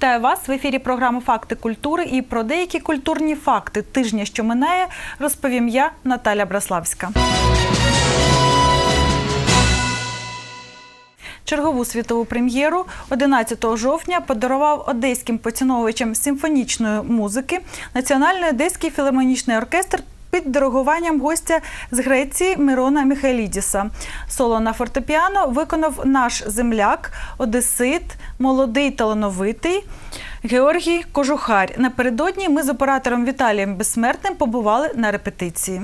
Вітаю вас в ефірі програми Факти культури. І про деякі культурні факти тижня, що минає, розповім я, Наталя Браславська. Чергову світову прем'єру 11 жовтня подарував одеським поціновувачам симфонічної музики Національний одеський філармонічний оркестр під диригуванням гостя з Греції Мирона Міхайлідіса. Соло на фортепіано виконав наш земляк, одесит, молодий талановитий Георгій Кожухар. Напередодні ми з оператором Віталієм Безсмертним побували на репетиції.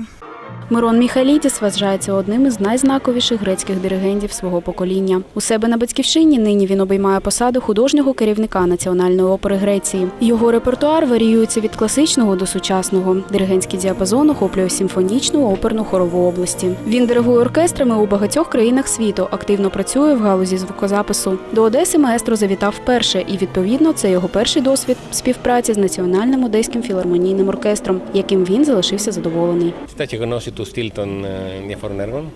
Мирон Міхалідіс вважається одним із найзнаковіших грецьких диригентів свого покоління. У себе на батьківщині нині він обіймає посаду художнього керівника Національної опери Греції. Його репертуар варіюється від класичного до сучасного. Диригентський діапазон охоплює симфонічну оперну хорову області. Він диригує оркестрами у багатьох країнах світу, активно працює в галузі звукозапису. До Одеси маестро завітав вперше, і відповідно це його перший досвід співпраці з національним одеським філармонійним оркестром, яким він залишився задоволений. Кстати, γνώση του στυλ των ε, διαφόρων έργων.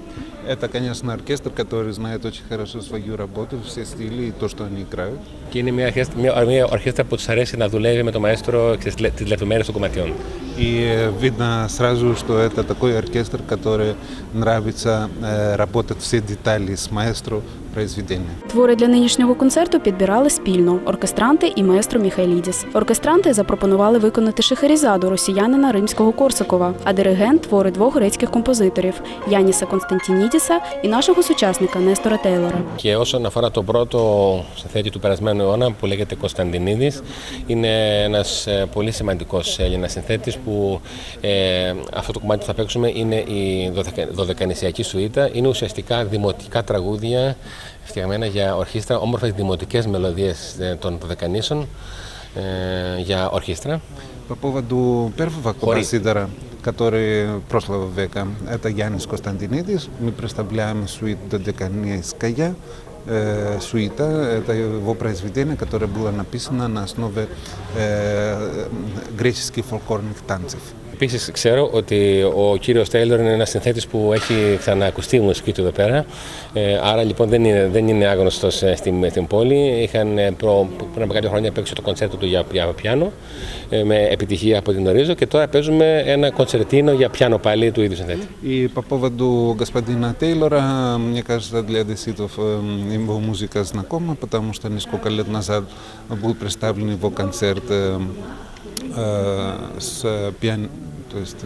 Это, конечно, оркестр, который знает очень хорошо свою работу, все стили и то, что они играют. Και είναι μια, ορχέστρα- μια, μια ορχήστρα που του αρέσει να δουλεύει με το μαέστρο και τι λεπτομέρειε των κομματιών. И э, видно сразу, что это такой оркестр, который нравится э, работать все детали с маэстро произведения. Твори для нинішнього концерту підбирали спільно оркестранти і маестро Міхайлідіс. Оркестранти запропонували виконати Шехерізаду росіянина римського Корсакова, а диригент твори двох грецьких композиторів Яніса Константінідіса і нашого сучасника Нестора Тейлора. Και όσον αφορά τον πρώτο συνθέτη του περασμένου αιώνα που λέγεται Κωνσταντινίδης, είναι ένας ε, πολύ σημαντικός Έλληνας συνθέτης που ε, αυτό το κομμάτι που θα παίξουμε είναι η δωδεκα- δωδεκανησιακή σουίτα. Είναι ουσιαστικά δημοτικά τραγούδια φτιαγμένα για ορχήστρα, όμορφες δημοτικές μελωδίες ε, των δωδεκανήσων ε, για ορχήστρα. По поводу первого композитора, который прошлого века, это Янис Константинидис. Мы представляем суит Додеканейская э, суита. Это его произведение, которое было написано на основе э, греческих фольклорных танцев. Επίσης, ξέρω ότι ο κύριος Τέιλορ είναι ένας συνθέτης που έχει ξαναακουστεί η μουσική του εδώ πέρα. Ε, άρα λοιπόν δεν είναι, δεν είναι άγνωστος ε, στην, στην πόλη. Είχαν ε, προ, πριν από κάποια χρόνια παίξει το κονσέρτο του για, για πιάνο ε, με επιτυχία από την ορίζω και τώρα παίζουμε ένα κονσερτίνο για πιάνο πάλι του ίδιου συνθέτη. И по поводу господина Тейлора, мне кажется, для одесситов его музыка знакома, потому что несколько лет назад был представлен его концерт с πιάνο то есть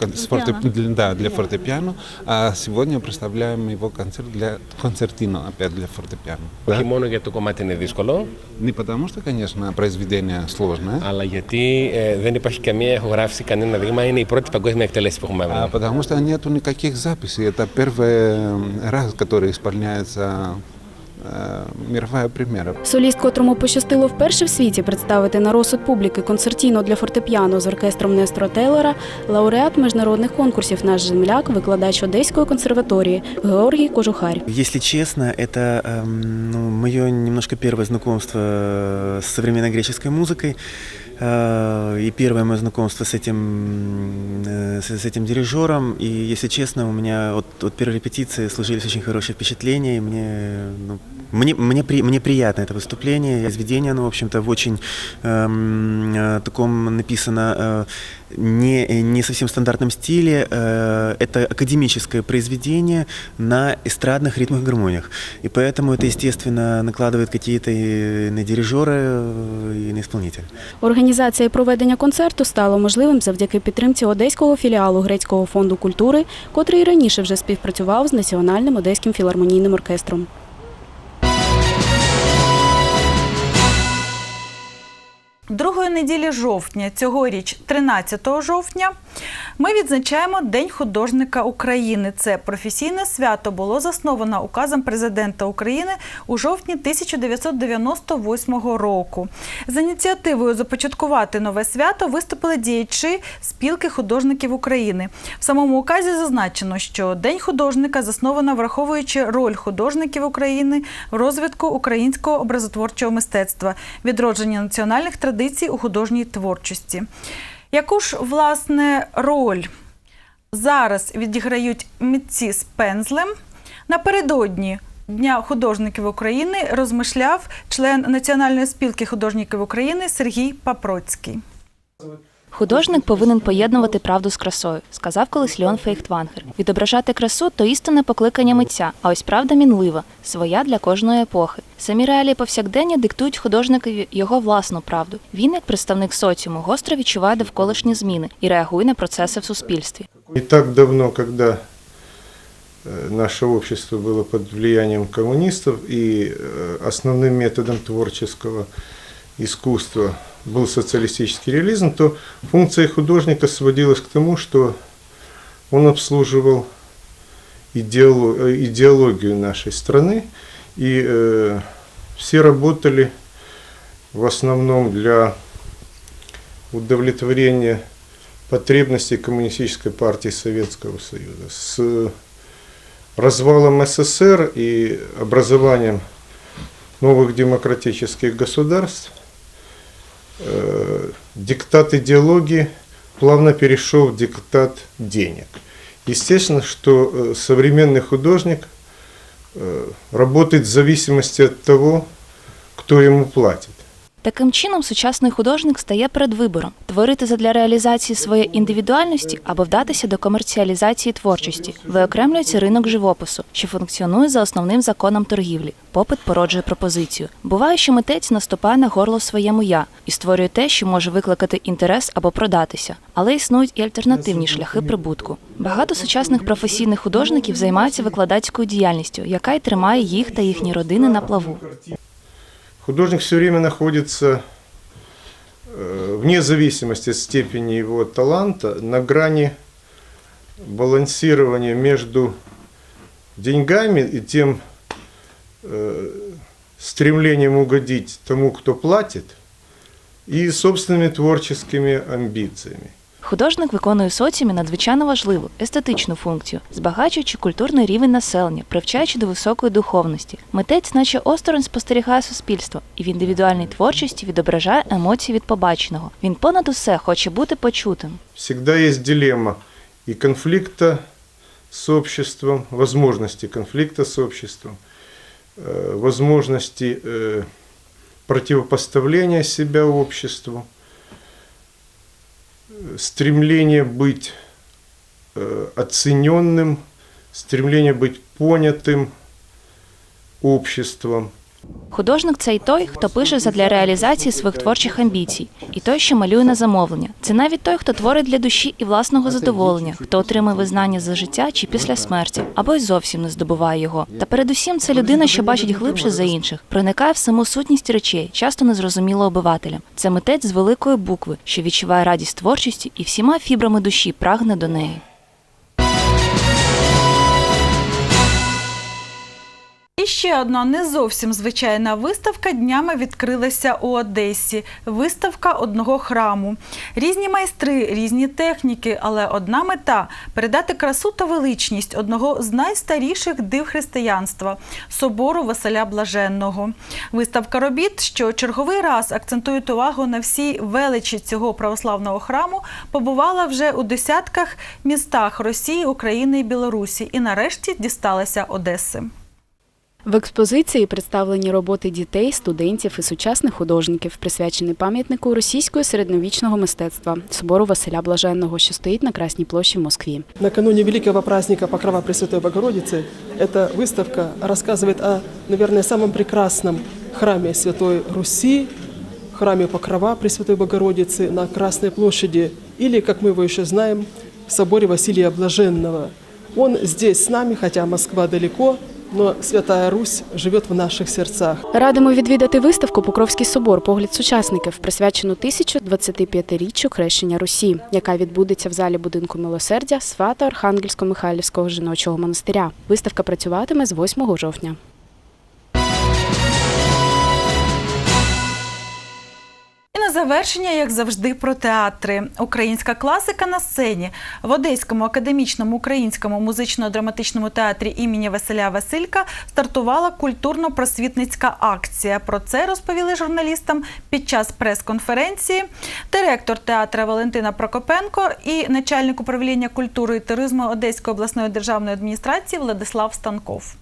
э, с форте- для- да, для фортепиано, а сегодня представляем его концерт для концертино, опять для фортепиано. Да? Όχι μόνο γιατί το κομμάτι είναι δύσκολο, Не потому что, конечно, произведение сложное, αλλά γιατί ε, δεν υπάρχει καμία ηχογράφηση, κανένα δείγμα. Είναι η πρώτη παγκόσμια εκτέλεση που έχουμε. а потому что нету никаких записей. Это первый раз, который исполняется э, мировая премьера. Соліст, котрому пощастило вперше в світі представити на розсуд публіки концертіно для фортепіано з оркестром Нестора Тейлора, лауреат міжнародних конкурсів Наш земляк, викладач Одеської консерваторії Георгій Кожухар. Если честно, это эм, ну, мое немножко первое знакомство э, с современной греческой музыкой э, и первое мое знакомство с этим, э, с, с этим дирижером. И, если честно, у меня от, от первой репетиции сложились очень хорошие впечатления. И мне, ну, мне, мне, при- мне приятно это выступление. Произведение, оно, в общем-то, в очень эм, э, таком написано э, не, не совсем стандартном стиле. Э, Это академическое произведение на эстрадных ритмах и гармониях. И поэтому это, естественно, накладывает какие-то и на дирижера, э, и на исполнителя. Організація і проведення концерту стало можливим завдяки підтримці одеського філіалу Грецького фонду культури, котрий і раніше вже співпрацював з Національним одеським філармонійним оркестром. Другої неділі жовтня, цьогоріч, 13 жовтня, ми відзначаємо День художника України. Це професійне свято було засновано указом президента України у жовтні 1998 року. З ініціативою започаткувати нове свято виступили діячі спілки художників України. В самому указі зазначено, що День художника засновано враховуючи роль художників України в розвитку українського образотворчого мистецтва, відродження національних традицій у художній творчості. Яку ж власне роль зараз відіграють митці з пензлем? Напередодні Дня художників України розмишляв член Національної спілки художників України Сергій Папроцький. Художник повинен поєднувати правду з красою, сказав колись Леон Фейхтвангер. Відображати красу то істинне покликання митця, а ось правда мінлива, своя для кожної епохи. Самі реалії повсякдення диктують художникові його власну правду. Він, як представник соціуму, гостро відчуває довколишні зміни і реагує на процеси в суспільстві. Не так давно, когда э, наше общество было под влиянием коммунистов и э, основным методом творческого искусства был социалистический реализм, то функция художника сводилась к тому, что он обслуживал э, идеологию нашей страны, и э, все работали в основном для удовлетворения потребностей Коммунистической партии Советского Союза. С развалом СССР и образованием новых демократических государств э, диктат идеологии плавно перешел в диктат денег. Естественно, что э, современный художник э, работает в зависимости от того, кто ему платит. Таким чином, сучасний художник стає перед вибором творити задля реалізації своєї індивідуальності або вдатися до комерціалізації творчості. Виокремлюється ринок живопису, що функціонує за основним законом торгівлі. Попит породжує пропозицію. Буває, що митець наступає на горло своєму я і створює те, що може викликати інтерес або продатися. Але існують і альтернативні шляхи прибутку. Багато сучасних професійних художників займаються викладацькою діяльністю, яка й тримає їх та їхні родини на плаву. Художник все время находится э, вне зависимости от степени его таланта на грани балансирования между деньгами и тем э, стремлением угодить тому, кто платит, и собственными творческими амбициями. Художник виконує в соціумі надзвичайно важливу естетичну функцію, збагачуючи культурний рівень населення, привчаючи до високої духовності. Митець, наче осторонь, спостерігає суспільство і в індивідуальній творчості відображає емоції від побаченого. Він понад усе хоче бути почутим. всегда есть дилемма и конфликта с обществом, возможности конфликта с обществом, э, возможности э, противопоставления себя обществу, э, стремление быть э, оцененным, стремление быть понятым обществом. Художник це й той, хто пише задля реалізації своїх творчих амбіцій, і той, що малює на замовлення. Це навіть той, хто творить для душі і власного задоволення, хто отримує визнання за життя чи після смерті, або й зовсім не здобуває його. Та передусім це людина, що бачить глибше за інших, проникає в саму сутність речей, часто незрозуміло обивателям. Це митець з великої букви, що відчуває радість творчості і всіма фібрами душі прагне до неї. І ще одна не зовсім звичайна виставка днями відкрилася у Одесі. Виставка одного храму. Різні майстри, різні техніки, але одна мета передати красу та величність одного з найстаріших див християнства собору Василя Блаженного. Виставка робіт, що черговий раз акцентують увагу на всій величі цього православного храму, побувала вже у десятках містах Росії, України і Білорусі, і нарешті дісталася Одеси. В експозиції представлені роботи дітей, студентів і сучасних художників, присвячені пам'ятнику російського середньовічного мистецтва собору Василя Блаженного, що стоїть на Красній площі в Москві. Накануне великого праздника Покрова Пресвятой Богородицы эта выставка рассказывает о, наверное, самом прекрасном храме Святой Руси, храме Покрова Пресвятой Богородицы на Красной площади, или, как мы его еще знаем, в соборе Василия Блаженного. Он здесь с нами, хотя Москва далеко, но Святая Русь живет в наших сердцах. Радимо відвідати виставку Покровський собор погляд сучасників, присвячену 1025-річчю хрещення Русі, яка відбудеться в залі будинку милосердя свата Архангельсько-Михайлівського жіночого монастиря. Виставка працюватиме з 8 жовтня. І на завершення, як завжди, про театри. Українська класика на сцені в Одеському академічному українському музично-драматичному театрі імені Василя Василька стартувала культурно-просвітницька акція. Про це розповіли журналістам під час прес-конференції. Директор театра Валентина Прокопенко і начальник управління культури і туризму Одеської обласної державної адміністрації Владислав Станков.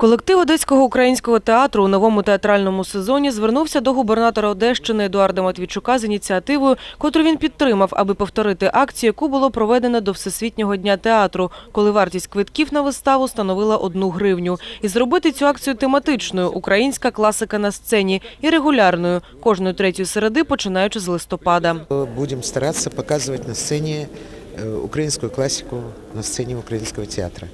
Колектив Одеського українського театру у новому театральному сезоні звернувся до губернатора Одещини Едуарда Матвійчука з ініціативою, котру він підтримав, аби повторити акцію, яку було проведено до Всесвітнього дня театру, коли вартість квитків на виставу становила одну гривню. І зробити цю акцію тематичною українська класика на сцені і регулярною кожної третьої середи, починаючи з листопада. Будем стараться показывать на сцене э, украинскую классику на сцене украинского театра.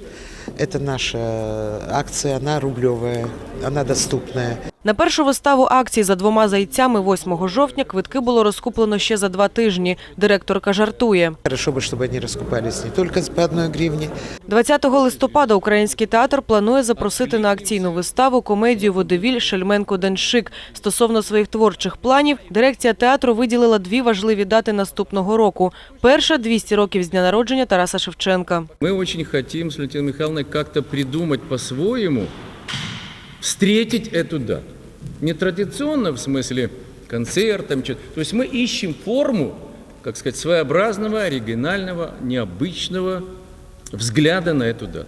Это наша акция, она рублевая, она доступная. На першу виставу акції за двома зайцями 8 жовтня квитки було розкуплено ще за два тижні. Директорка жартує. Хорошо бы, чтобы они раскупались не только по одной гривне, 20 листопада Український театр планує запросити на акційну виставу комедію «Водевіль Шельменко Деншик». Стосовно своїх творчих планів, дирекція театру виділила дві важливі дати наступного року. Перша – 200 років з дня народження Тараса Шевченка. Мы очень хотим с Валентиной Михайловной как-то придумать по-своему, встретить эту дату. Не традиционно, в смысле концертом, чё- то есть мы ищем форму, как сказать, своеобразного, оригинального, необычного взгляда на эту дату.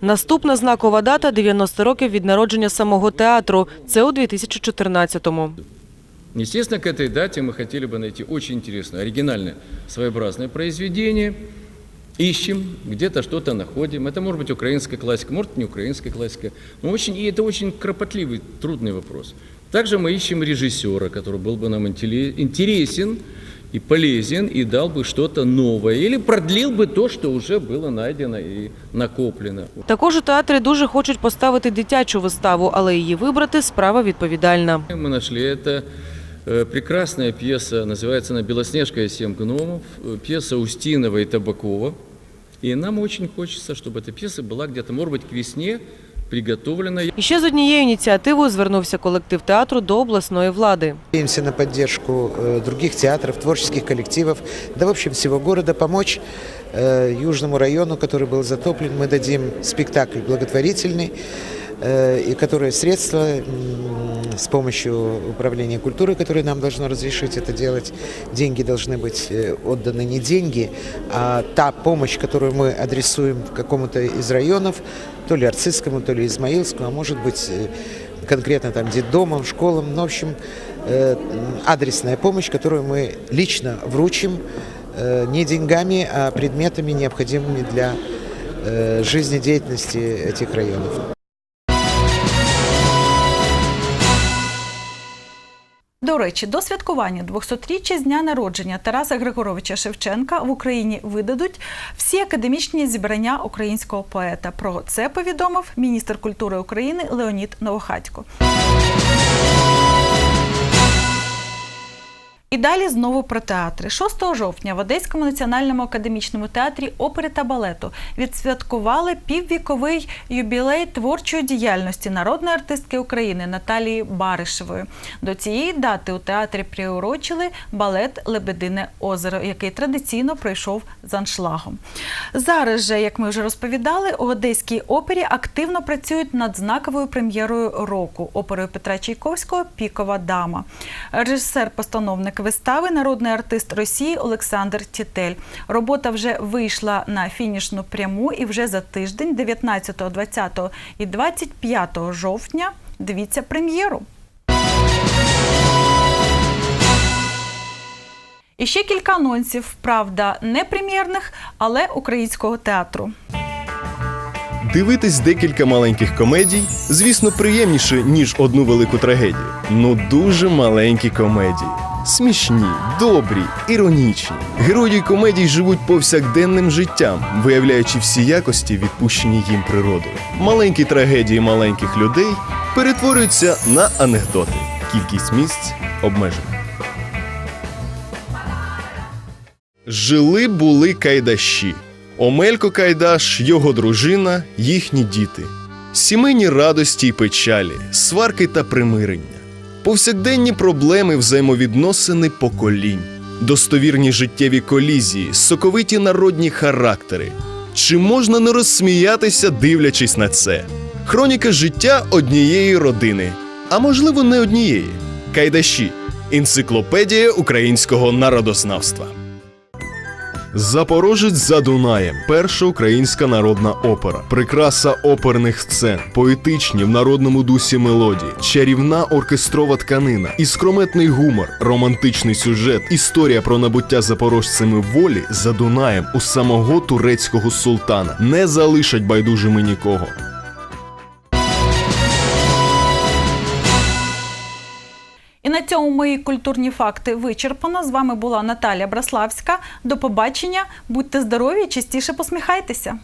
Наступна знакова дата – 90 років від народження самого театру. Це у 2014-му. Естественно, к этой дате мы хотели бы найти очень интересное, оригинальное, своеобразное произведение. Ищем, где-то что-то находим. Это может быть украинская классика, может не украинская классика. Но очень, и это очень кропотливый, трудный вопрос. Также мы ищем режиссера, который был бы нам интеле- интересен и полезен, и дал бы что-то новое, или продлил бы то, что уже было найдено и накоплено. Також у театрі дуже хочуть поставити дитячу виставу, але її вибрати – справа відповідальна. Мы нашли это э, прекрасная пьеса, называется она «Белоснежка и семь гномов», э, пьеса Устинова и Табакова. И нам очень хочется, чтобы эта пьеса была где-то, может быть, к весне приготовлена. І ще з однією ініціативою звернувся колектив театру до обласної влади. надеемся на поддержку э, других театров, творческих коллективов, да в общем всего города, помочь э, Южному району, который был затоплен. Мы дадим спектакль благотворительный, э, И которые средства с помощью управления культуры, которое нам должно разрешить это делать, деньги должны быть э, отданы не деньги, а та помощь, которую мы адресуем какому-то из районов, то ли Арцизскому, то ли Измаилскому, а может быть э, конкретно там детдомам, школам, ну, в общем, э, адресная помощь, которую мы лично вручим э, не деньгами, а предметами, необходимыми для э, жизнедеятельности этих районов. До речі, до святкування 200-річчя з дня народження Тараса Григоровича Шевченка в Україні видадуть всі академічні зібрання українського поета. Про це повідомив міністр культури України Леонід Новохатько. І далі знову про театри. 6 жовтня в Одеському національному академічному театрі опери та балету відсвяткували піввіковий юбілей творчої діяльності народної артистки України Наталії Баришевої. До цієї дати у театрі приурочили балет Лебедине озеро, який традиційно пройшов з аншлагом. Зараз же, як ми вже розповідали, у Одеській опері активно працюють над знаковою прем'єрою року оперою Петра Чайковського Пікова дама. Режисер-постановник вистави, народний артист Росії Олександр Тітель. Робота вже вийшла на фінішну пряму і вже за тиждень, 19, 20 і 25 жовтня, дивіться прем'єру. І ще кілька анонсів, правда, не прем'єрних, але українського театру. Дивитись декілька маленьких комедій, звісно, приємніше, ніж одну велику трагедію. Ну дуже маленькі комедії. Смішні, добрі, іронічні. Герої комедій живуть повсякденним життям, виявляючи всі якості, відпущені їм природою. Маленькі трагедії маленьких людей перетворюються на анекдоти. Кількість місць обмежена. Жили були кайдаші. Омелько Кайдаш, його дружина, їхні діти. Сімейні радості й печалі, сварки та примирення. Повсякденні проблеми взаємовідносини поколінь, достовірні життєві колізії, соковиті народні характери. Чи можна не розсміятися, дивлячись на це? Хроніка життя однієї родини, а можливо, не однієї. Кайдаші енциклопедія українського народознавства. Запорожець за Дунаєм, перша українська народна опера, прикраса оперних сцен, поетичні в народному дусі мелодії, чарівна оркестрова тканина, іскрометний гумор, романтичний сюжет, історія про набуття запорожцями волі за Дунаєм у самого турецького султана не залишать байдужими нікого. На цьому мої культурні факти вичерпано. З вами була Наталя Браславська. До побачення, будьте здорові, частіше посміхайтеся.